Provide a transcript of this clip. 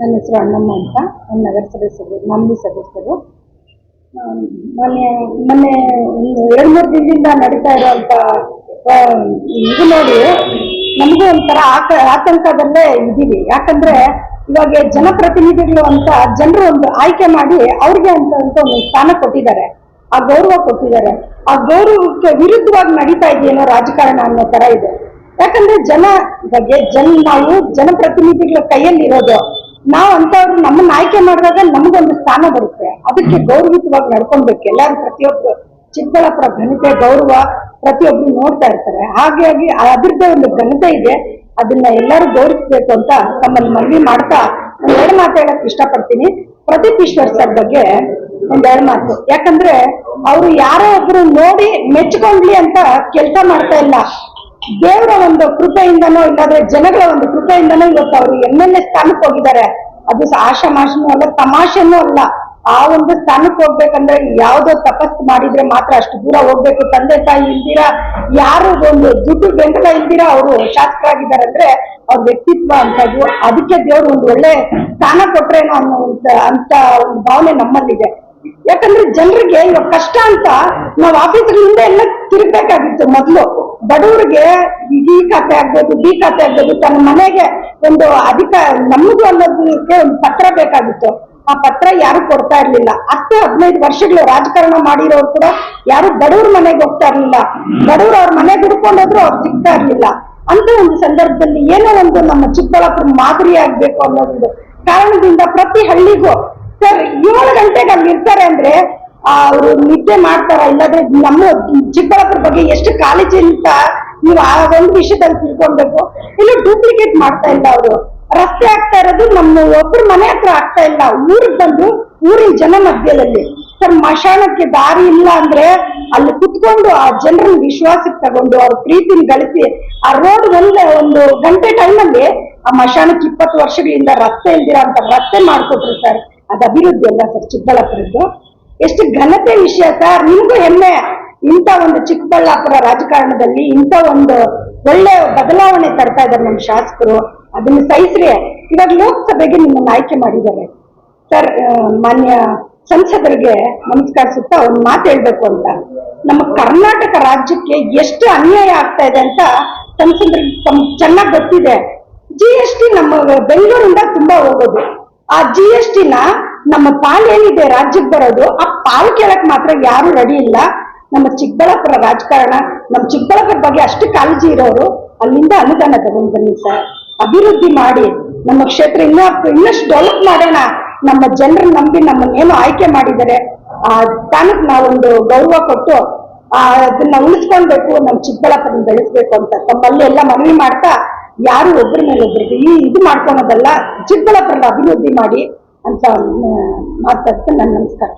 ನನ್ನ ಹೆಸರು ಅಣ್ಣಮ್ಮ ಅಂತ ನನ್ನ ನಗರ ಸದಸ್ಯರು ಮಾಮೂಲಿ ಸದಸ್ಯರು. ಮೊನ್ನೆ ಮೊನ್ನೆ ಒಂದು ಎರಡು ಮೂರು ದಿನದಿಂದ ನಡೀತಾ ಇರುವಂತ ಇದು ನೋಡಿ, ನಮಗೂ ಒಂಥರ ಆಕ ಆತಂಕದಲ್ಲೇ ಇದ್ದೀವಿ. ಯಾಕಂದ್ರೆ ಇವಾಗ ಜನಪ್ರತಿನಿಧಿಗಳು ಅಂತ ಜನರು ಒಂದು ಆಯ್ಕೆ ಮಾಡಿ ಅವ್ರಿಗೆ ಅಂತ ಅಂತ ಒಂದು ಸ್ಥಾನ ಕೊಟ್ಟಿದ್ದಾರೆ. ಆ ಗೌರವ ಕೊಟ್ಟಿದ್ದಾರೆ. ಆ ಗೌರವಕ್ಕೆ ವಿರುದ್ಧವಾಗಿ ನಡೀತಾ ಇದೆಯೇನೋ ರಾಜಕಾರಣ ಅನ್ನೋ ತರ ಇದೆ. ಯಾಕಂದ್ರೆ ಜನ ಬಗ್ಗೆ, ಜನ, ನಾವು ಜನಪ್ರತಿನಿಧಿಗಳ ಕೈಯಲ್ಲಿ ಇರೋದು ನಾವು ಅಂತವ್ರು ನಮ್ಮನ್ನ ಆಯ್ಕೆ ಮಾಡಿದಾಗ ನಮಗೊಂದು ಸ್ಥಾನ ಬರುತ್ತೆ. ಅದಕ್ಕೆ ಗೌರವಿತವಾಗಿ ನಡ್ಕೊಳ್ಬೇಕು. ಎಲ್ಲಾರು ಪ್ರತಿಯೊಬ್ರು ಚಿಕ್ಕಬಳ್ಳಾಪುರ ಘನತೆ ಗೌರವ ಪ್ರತಿಯೊಬ್ರು ನೋಡ್ತಾ ಇರ್ತಾರೆ. ಹಾಗಾಗಿ ಅದ್ರದ್ದೇ ಒಂದು ಘನತೆ ಇದೆ. ಅದನ್ನ ಎಲ್ಲರೂ ಗೌರವಿಸ್ಬೇಕು ಅಂತ ತಮ್ಮಲ್ಲಿ ಮನವಿ ಮಾಡ್ತಾ ಒಂದ್ ಎರಡು ಮಾತು ಹೇಳಕ್ ಇಷ್ಟಪಡ್ತೀನಿ. ಪ್ರದೀಪ್ ಈಶ್ವರ್ ಸರ್ ಬಗ್ಗೆ ಒಂದ್ ಎರಡು ಮಾತು. ಯಾಕಂದ್ರೆ ಅವರು ಯಾರೋ ಒಬ್ರು ನೋಡಿ ಮೆಚ್ಕೊಂಡ್ಲಿ ಅಂತ ಕೆಲಸ ಮಾಡ್ತಾ ಇಲ್ಲ. ದೇವರ ಒಂದು ಕೃಪೆಯಿಂದನೋ ಇಲ್ಲಾದ್ರೆ ಜನಗಳ ಒಂದು ಕೃಪೆಯಿಂದನೋ ಇವತ್ತು ಅವರು ಎಂ ಎಲ್ ಎ ಸ್ಥಾನಕ್ಕೆ ಹೋಗಿದ್ದಾರೆ. ಅದು ಆಶಾಮಾಷನೂ ಅಲ್ಲ, ತಮಾಷೆನೂ ಅಲ್ಲ. ಆ ಒಂದು ಸ್ಥಾನಕ್ಕೆ ಹೋಗ್ಬೇಕಂದ್ರೆ ಯಾವ್ದೋ ತಪಸ್ಸು ಮಾಡಿದ್ರೆ ಮಾತ್ರ ಅಷ್ಟು ದೂರ ಹೋಗ್ಬೇಕು. ತಂದೆ ತಾಯಿ ಇಲ್ದಿರಾ, ಯಾರು ಒಂದು ದುಡ್ಡು ಬೆಂಬಲ ಇಲ್ದಿರಾ ಅವರು ಶಾಸಕರಾಗಿದ್ದಾರೆ ಅಂದ್ರೆ ಅವ್ರ ವ್ಯಕ್ತಿತ್ವ ಅಂತದ್ದು ಅದಕ್ಕೆ ದೇವ್ರು ಒಂದು ಒಳ್ಳೆ ಸ್ಥಾನ ಕೊಟ್ರೇನೋ ಅನ್ನೋ ಅಂತ ಒಂದು ಭಾವನೆ ನಮ್ಮಲ್ಲಿದೆ. ಯಾಕಂದ್ರೆ ಜನರಿಗೆ ಇವಾಗ ಕಷ್ಟ ಅಂತ ನಾವು ಆಫೀಸ್ಗಳಿಂದ ಎಲ್ಲ ತಿರುಗ್ಬೇಕಾಗಿತ್ತು ಮೊದಲು. ಬಡವರಿಗೆ ಈ ಖಾತೆ ಆಗ್ಬೋದು ಡಿ ಖಾತೆ ಆಗ್ಬೋದು, ತನ್ನ ಮನೆಗೆ ಒಂದು ಅಧಿಕ ನಮಗೂ ಅನ್ನೋದಕ್ಕೆ ಒಂದು ಪತ್ರ ಬೇಕಾಗಿತ್ತು. ಆ ಪತ್ರ ಯಾರು ಕೊಡ್ತಾ ಇರ್ಲಿಲ್ಲ. ಹತ್ತು ಹದಿನೈದು ವರ್ಷಗಳು ರಾಜಕಾರಣ ಮಾಡಿರೋರು ಕೂಡ ಯಾರು ಬಡವ್ರ ಮನೆಗೆ ಹೋಗ್ತಾ ಇರ್ಲಿಲ್ಲ. ಬಡವ್ರು ಅವ್ರ ಮನೆಗೆ ಹುಡ್ಕೊಂಡೋದ್ರು ಅವ್ರು ಸಿಗ್ತಾ ಇರ್ಲಿಲ್ಲ. ಅಂತ ಒಂದು ಸಂದರ್ಭದಲ್ಲಿ ಏನೋ ಒಂದು ನಮ್ಮ ಚಿಕ್ಕಬಳ್ಳಾಪುರ ಮಾದರಿ ಆಗ್ಬೇಕು ಅನ್ನೋದು ಕಾರಣದಿಂದ ಪ್ರತಿ ಹಳ್ಳಿಗೂ ಸರ್, ಏಳು ಗಂಟೆಗೆ ಅಲ್ಲಿ ಇರ್ತಾರೆ ಅಂದ್ರೆ ಅವರು ನಿದ್ದೆ ಮಾಡ್ತಾರ? ಇಲ್ಲಾದ್ರೆ ನಮ್ಮ ಚಿಕ್ಕಬಳ್ಳಾಪುರ ಬಗ್ಗೆ ಎಷ್ಟು ಕಾಳಜಿ ಅಂತ ನೀವು ಆ ಒಂದು ವಿಷಯದಲ್ಲಿ ತಿಳ್ಕೊಳ್ಬೇಕು. ಇಲ್ಲ ಡೂಪ್ಲಿಕೇಟ್ ಮಾಡ್ತಾ ಇಲ್ಲ ಅವರು. ರಸ್ತೆ ಆಗ್ತಾ ಇರೋದು ನಮ್ಮ ಒಬ್ರು ಮನೆ ಹತ್ರ ಆಗ್ತಾ ಇಲ್ಲ. ಊರಿಗೆ ಬಂದು ಊರಿನ ಜನ ಮಧ್ಯದಲ್ಲಿ. ಸರ್, ಮಶಾನಕ್ಕೆ ದಾರಿ ಇಲ್ಲ ಅಂದ್ರೆ ಅಲ್ಲಿ ಕುತ್ಕೊಂಡು ಆ ಜನರನ್ನ ವಿಶ್ವಾಸಕ್ಕೆ ತಗೊಂಡು ಅವ್ರ ಪ್ರೀತಿನ ಗಳಿಸಿ, ಆ ರೋಡ್ ಒಂದೇ ಒಂದು ಗಂಟೆ ಟೈಮಲ್ಲಿ ಆ ಮಶಾನಕ್ಕೆ ಇಪ್ಪತ್ತು ವರ್ಷಗಳಿಂದ ರಸ್ತೆ ಇಲ್ದಿರ ಅಂತ ರಸ್ತೆ ಮಾಡ್ಕೊಟ್ರು ಸರ್. ಅದು ಅಭಿವೃದ್ಧಿ ಅಲ್ಲ ಸರ್, ಚಿಕ್ಕಬಳ್ಳಾಪುರದ್ದು. ಎಷ್ಟು ಘನತೆ ವಿಷಯ ಸರ್, ನಿಮಗೂ ಹೆಮ್ಮೆ. ಇಂಥ ಒಂದು ಚಿಕ್ಕಬಳ್ಳಾಪುರ ರಾಜಕಾರಣದಲ್ಲಿ ಇಂಥ ಒಂದು ಒಳ್ಳೆ ಬದಲಾವಣೆ ತರ್ತಾ ಇದ್ದಾರೆ ನಮ್ಮ ಶಾಸಕರು. ಅದನ್ನ ಸಹಿಸ್ರಿ. ಇವಾಗ ಲೋಕಸಭೆಗೆ ನಿಮ್ಮನ್ನು ಆಯ್ಕೆ ಮಾಡಿದ್ದಾರೆ. ಸರ್ ಮಾನ್ಯ ಸಂಸದರಿಗೆ ನಮಸ್ಕರಿಸುತ್ತಾ ಒಂದು ಮಾತು ಹೇಳ್ಬೇಕು ಅಂತ. ನಮ್ಮ ಕರ್ನಾಟಕ ರಾಜ್ಯಕ್ಕೆ ಎಷ್ಟು ಅನ್ಯಾಯ ಆಗ್ತಾ ಇದೆ ಅಂತ ಸಂಸದರಿಗೆ ತಮ್ ಚೆನ್ನಾಗಿ ಗೊತ್ತಿದೆ. ಜಿ ಎಸ್ ಟಿ ನಮ್ಮ ಬೆಂಗಳೂರಿಂದ ತುಂಬಾ ಹೋಗೋದು. ಆ ಜಿ ಎಸ್ ಟಿನ ನಮ್ಮ ಪಾಲ್ ಏನಿದೆ ರಾಜ್ಯಕ್ಕೆ ಬರೋದು, ಆ ಪಾಲ್ ಕೇಳಕ್ ಮಾತ್ರ ಯಾರು ರೆಡಿ ಇಲ್ಲ. ನಮ್ಮ ಚಿಕ್ಕಬಳ್ಳಾಪುರ ರಾಜಕಾರಣ, ನಮ್ಮ ಚಿಕ್ಕಬಳ್ಳಾಪುರ ಬಗ್ಗೆ ಅಷ್ಟು ಕಾಳಜಿ ಇರೋರು ಅಲ್ಲಿಂದ ಅನುದಾನ ತಗೊಂಡ್ ಬನ್ನಿ ಸರ್. ಅಭಿವೃದ್ಧಿ ಮಾಡಿ, ನಮ್ಮ ಕ್ಷೇತ್ರ ಇನ್ನ ಇನ್ನಷ್ಟು ಡೆವಲಪ್ ಮಾಡೋಣ. ನಮ್ಮ ಜನರ ನಂಬಿ ನಮ್ಮನ್ನೇನು ಆಯ್ಕೆ ಮಾಡಿದರೆ ಆ ಸ್ಥಾನಕ್ಕೆ ನಾವೊಂದು ಗೌರವ ಕೊಟ್ಟು, ಆ ಅದನ್ನ ಉಳಿಸ್ಕೊಳ್ಬೇಕು, ನಮ್ಮ ಚಿಕ್ಕಬಳ್ಳಾಪುರ ಬೆಳೆಸ್ಬೇಕು ಅಂತ ತಮ್ಮಲ್ಲಿ ಎಲ್ಲ ಮನವಿ ಮಾಡ್ತಾ ಯಾರು ಒಬ್ಬರ ಮೇಲೆ ಒಬ್ಬರಿಗೆ ಈ ಇದು ಮಾಡ್ಕೊಳೋದಲ್ಲ ಚಿಕ್ಕಬಳ್ಳಾಪುರದ ಅಭಿವೃದ್ಧಿ ಮಾಡಿ ಅಂತ ಮಾತಾಡ್ತಾ ನನ್ನ ನಮಸ್ಕಾರ.